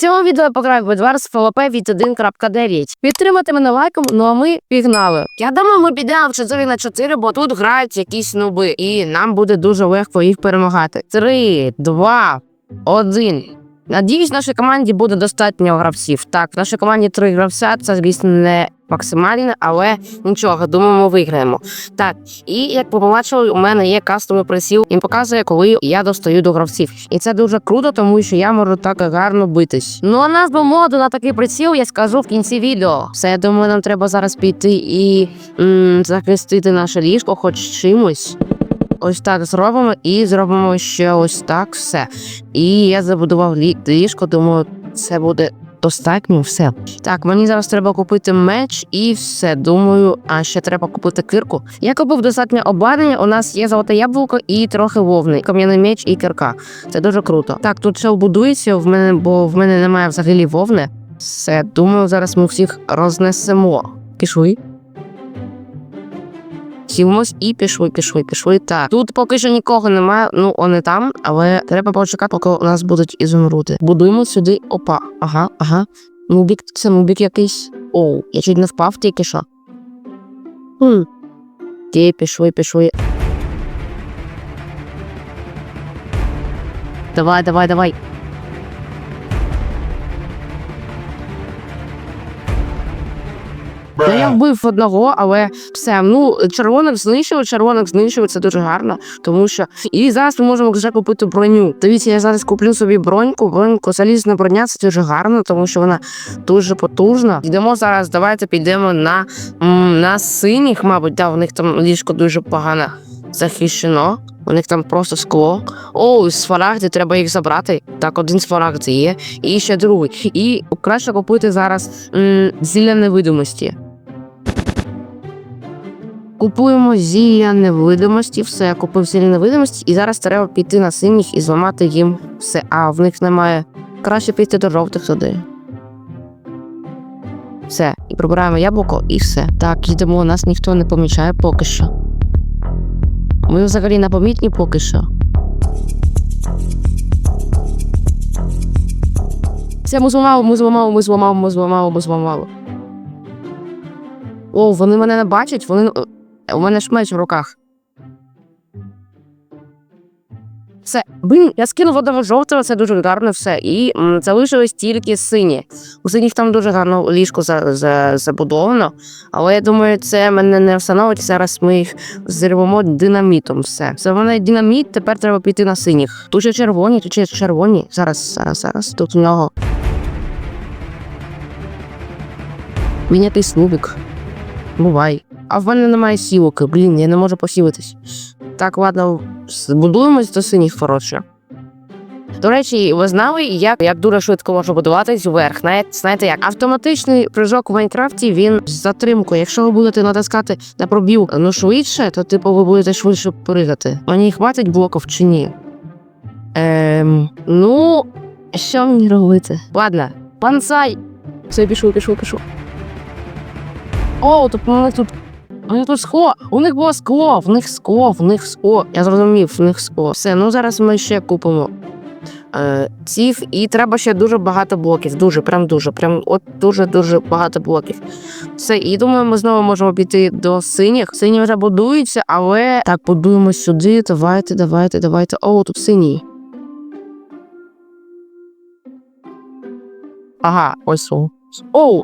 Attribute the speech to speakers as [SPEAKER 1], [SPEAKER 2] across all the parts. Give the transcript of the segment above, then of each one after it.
[SPEAKER 1] цьому відео пограю в з ФВП від 1.9. Підтримати мене лайком, ну а ми пігнали. Я думаю, ми підемо в 4 на 4, бо тут грають якісь нуби, і нам буде дуже легко їх перемагати. Три, два, один. Надіюсь, в нашій команді буде достатньо гравців. Так, в нашій команді три гравця, це, звісно, не максимально, але нічого, думаю, ми виграємо. Так, і як ви побачили, у мене є кастомний присіл. Він показує, коли я достаю до гравців. І це дуже круто, тому що я можу так гарно битись. Ну а назву моду на такий приціл я скажу в кінці відео. Все, я думаю, нам треба зараз піти і м, захистити наше ліжко, хоч чимось. Ось так зробимо і зробимо ще ось так все. І я забудував лі- ліжко, думаю, це буде достатньо все. Так, мені зараз треба купити меч і все. Думаю, а ще треба купити кирку. Я купив достатньо обладнання. У нас є золоте яблуко і трохи вовни, кам'яний меч і кирка. Це дуже круто. Так, тут ще будується в мене, бо в мене немає взагалі вовни. Все, думаю, зараз ми всіх рознесемо. Пішли. Сімось і пішли, пішли, пішли. Так. Тут поки що нікого немає, ну вони там, але треба почекати, поки у нас будуть ізумрути. Будуємо сюди. Опа. Ага, ага. Нубік, це нубік якийсь. Оу, я чуть не впав тільки що. Хм. Ті, пішли, пішли. Давай, давай, давай. Та я вбив одного, але все. Ну, червоних знищили, червоних знищили, це дуже гарно, тому що. І зараз ми можемо вже купити броню. Дивіться, я зараз куплю собі броньку. Броньку залізна броня це дуже гарно, тому що вона дуже потужна. Йдемо зараз. Давайте підемо на, на синіх, мабуть, да, у них там ліжко дуже погано захищено. У них там просто скло. О, смарагди, треба їх забрати. Так, один смарагд є, і ще другий. І краще купити зараз зілля невидимості. Купуємо зілля невидимості, все, купив зілля невидимості, і зараз треба піти на синіх і зламати їм все. А в них немає. Краще піти до жовтих туди. Все, і прибираємо яблуко, і все. Так, йдемо, нас ніхто не помічає поки що. Ми взагалі непомітні поки що. Це ми зламали, ми зламали, ми зламали, ми зламали, ми зламали. О, вони мене не бачать, вони. У мене ж меч в руках. Все, блін, я скинув одного жовтого, це дуже гарно все. І м, залишились тільки сині. У синіх там дуже гарно ліжко за, за, забудовано. Але я думаю, це мене не встановить. Зараз ми їх зірвемо динамітом. Все. Це мене динаміт, тепер треба піти на синіх. Тут ще червоні, тут ще червоні. Зараз, зараз, зараз. Тут у нього. Він якийсь нубік. Бувай. А в мене немає сілки. Блін, я не можу посілитись. Так, ладно, збудуємось до синіх коротше. До речі, ви знали, як, як дуже швидко можна будуватись вверх. Знаєте, знаєте як? Автоматичний прыжок в Майнкрафті він з затримкою. Якщо ви будете натискати на пробіл ну швидше, то типу ви будете швидше пригати. Мені хватить блоків чи ні? Ем, ну, що мені робити? Ладно, панцай. Все, пішов, пішов, пішов. О, тобто у них тут. Них тут скло. У них було скло, в них скло, в них скло. Я зрозумів, в них скло. Все, ну зараз ми ще купимо е, цих, і треба ще дуже багато блоків. Дуже, прям дуже, прям от дуже-дуже багато блоків. Все, і думаю, ми знову можемо піти до синіх. Сині вже будуються, але так, будуємо сюди. Давайте, давайте, давайте. О, тут синій. Ага, ось о.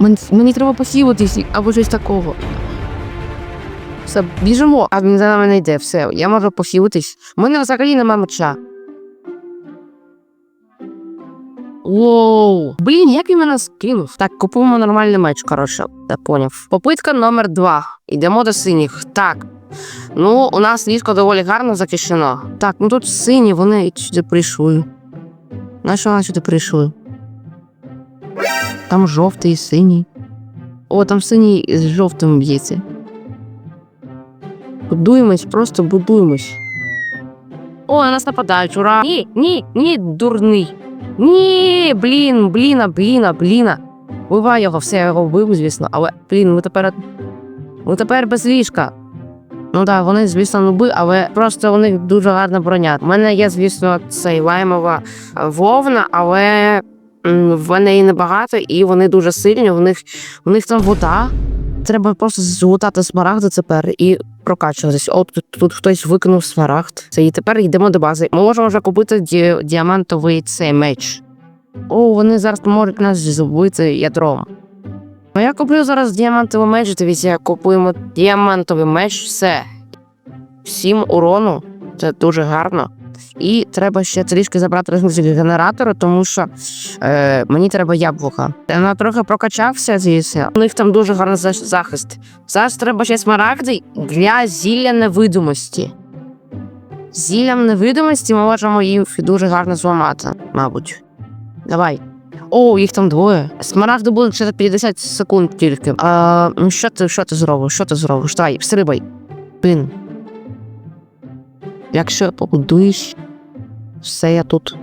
[SPEAKER 1] Мені, мені треба посілитись або щось такого. Все, біжимо, а він за нами не йде. Все, я можу посілитись. У мене взагалі немає меча. Воу. Блін, як він мене скинув? Так, купуємо нормальний меч, коротше, я поняв. Попитка номер два. Йдемо до синіх. Так. Ну, у нас ліжко доволі гарно захищено. Так, ну тут сині, вони сюди прийшли. На що вони сюди прийшли? Там жовтий синій. О, там синій з жовтим б'ється. Будуємось, просто будуємось. О, на нас нападають, ура! Ні, ні, ні, дурний. Ні, блін, бліна, бліна, бліна. Вбивай його, все, я його вбив, звісно, але, блін, ми тепер. Ми тепер без ліжка. Ну так, вони, звісно, нуби, але просто у них дуже гарна броня. У мене є, звісно, цей лаймова е, вовна, але в неї небагато, і вони дуже сильні. У них, у них там вода. Треба просто злутати смарагди тепер і прокачуватись. О, тут, тут хтось викинув смарагд. Це і тепер йдемо до бази. Ми можемо вже купити ді, діамантовий цей меч. О, вони зараз можуть нас зубити ядром. Ну, я куплю зараз діамантовий меч, дивіться, купуємо діамантовий меч, все. Сім урону, це дуже гарно. І треба ще трішки забрати ресурсів генератора, тому що е, мені треба яблука. Вона трохи прокачався, звісно. У них там дуже гарний захист. Зараз треба ще смарагди для зілля невидимості. Зіллям невидимості ми можемо їх дуже гарно зламати, мабуть. Давай. О, їх там двоє. Смарагди будуть через 50 секунд тільки. А, ну що ти, що ти зробиш? Що ти зробиш? Давай, встрибай. Пин. Якщо побудуєш, все я тут.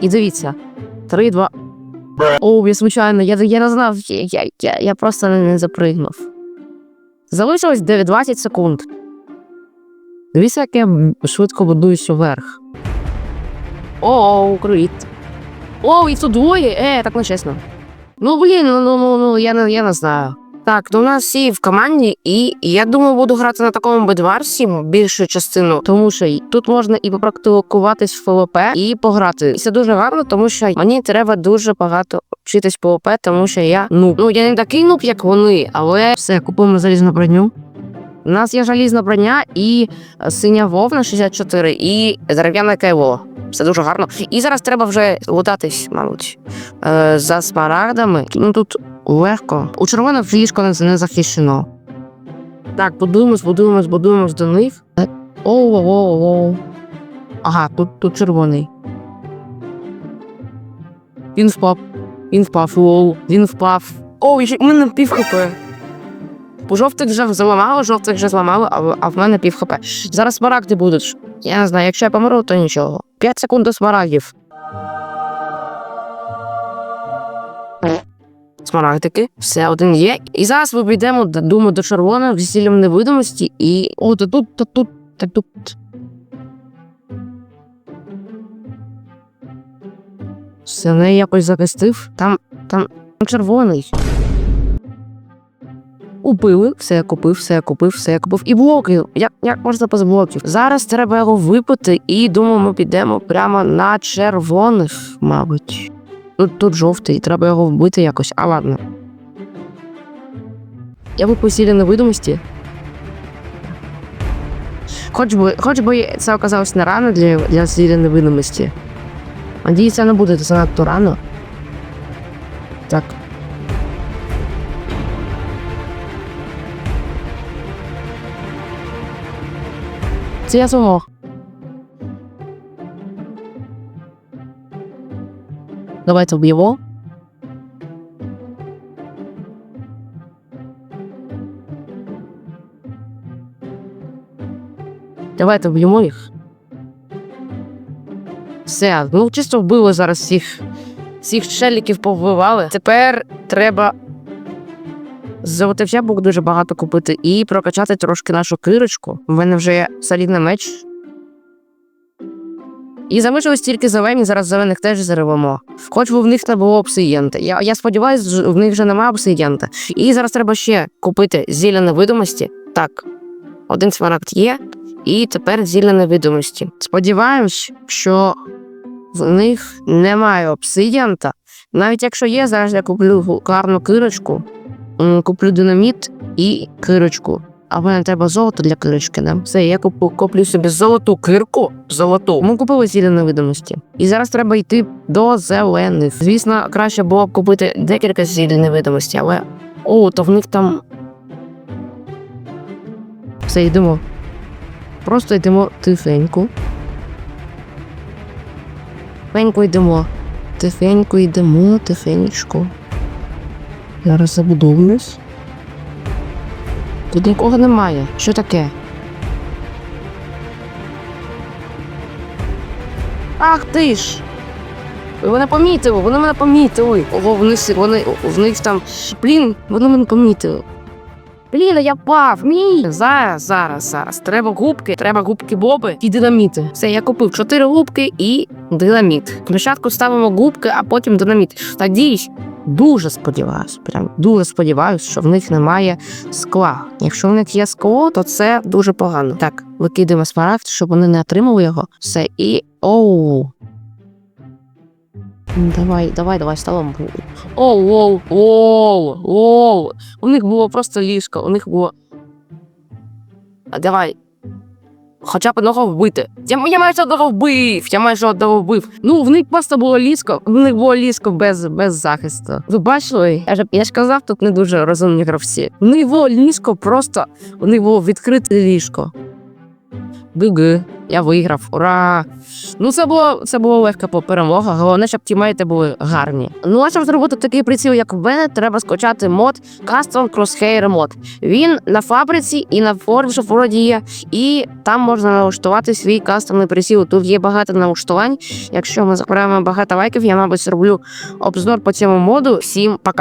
[SPEAKER 1] І дивіться. Три, два. О, я звичайно, я, я не знав, я, я, я, просто не, не запригнув. Залишилось 9 20 секунд. Дивіться, як я швидко будуюсь вверх. О, крит. О, їх тут двоє. Е, так нечесно. Ну, блін, ну, ну, ну, ну я, не, я не знаю. Так, ну у нас всі в команді, і я думаю, буду грати на такому бедварсі більшу частину, тому що тут можна і попрактикуватись в ПВП, і пограти. І це дуже гарно, тому що мені треба дуже багато вчитись ПВП, тому що я нуб. Ну я не такий нуб, як вони, але все, купуємо залізну броню. У нас є залізна броня і е, синя вовна 64, і дерев'яне кайло. Все дуже гарно. І зараз треба вже лутатись, мабуть, е, за смарагдами. Ну тут легко. У червоних ліжко не, захищено. Так, будуємось, будуємось, будуємось до них. Оу, оу, оу, оу. Ага, тут, тут червоний. Він впав. Він впав, лоу. Він впав. О, і ще в мене пів хп. У жовтих вже зламало, жовтих вже зламало, а, а в мене пів хп. Зараз смарагди будуть. Я не знаю, якщо я помру, то нічого. 5 секунд до смарагдів. Смарагдики, все один є. І зараз ми підемо, думаю, до червоного з зіллям невидимості і. О, та тут, та тут, та тут. Все, не якось захистив. Там, там червоний. Убили, все я купив, все я купив, все я купив. І блоки. Як, як можна без блоків? Зараз треба його випити, і думаю, ми підемо прямо на червоних, мабуть. Тут, тут жовтий, треба його вбити якось, а ладно. Я випив сілі невидимості. Хоч би, хоч би це оказалось не рано для, для сілі невидимості. Надіюсь, це не буде занадто рано. Так, Це я змог. Давайте вб'ємо. Давайте вб'ємо їх. Все, ну чисто вбили зараз всіх. Всіх челіків повбивали. Тепер треба Золотих жабок дуже багато купити і прокачати трошки нашу кирочку. У мене вже є солідний меч. І залишилось тільки зелені, зараз зелених теж заревемо. Хоч би в них не було обсидіанта. Я, я сподіваюся, в них вже немає обсидіанта. І зараз треба ще купити зілля невидимості. Так, один смарагд є, і тепер зілля невидимості. Сподіваємось, що в них немає обсидіанта. Навіть якщо є, зараз я куплю гарну кирочку. Куплю динаміт і кирочку. А в мене треба золото для кирочки, да? Все, я куплю, куплю собі золоту кирку. Золоту. Ми купили зілля невидимості. І зараз треба йти до зелених. Звісно, краще було б купити декілька зіль невидимості, але. О, то в них там. Все, йдемо. Просто йдемо тихенько. Тихенько йдемо. Тихенько йдемо, тихенько. Зараз забудовуюсь. Тут нікого немає. Що таке? Ах ти ж! Мене помітили, вони мене помітили. Ого, вони, вони, в них там, блін, вони мене помітили. Блін, я впав, мій. Зараз, зараз, зараз. Треба губки, треба губки Боби і динаміти. Все, я купив чотири губки і динаміт. Спочатку ставимо губки, а потім динаміт. Надіюсь, дуже сподіваюсь, прям дуже сподіваюсь, що в них немає скла. Якщо в них є скло, то це дуже погано. Так, викидаємо смарагд, щоб вони не отримали його. Все, і. Оу. Давай, давай, давай, ставимо. Оу, оу, оу, оу. У них було просто ліжко, у них було. А давай. Хоча б одного вбити. Я, я майже одного вбив, я майже одного вбив. Ну, в них просто було ліско, в них було ліско без, без захисту. Ви бачили? Я ж, я ж казав, тут не дуже розумні гравці. У них було ліско просто, у них було відкрите ліжко. Гиги, я виграв, ура! Ну, це було це було легка перемога. Головне, щоб тімейти були гарні. Ну а щоб зробити такий приціл, як в мене, треба скачати мод Custom Crosshair Mod. Він на фабриці і на Forge є, і там можна налаштувати свій кастомний приціл. Тут є багато налаштувань. Якщо ми забираємо багато лайків, я, мабуть, зроблю обзор по цьому моду. Всім пока.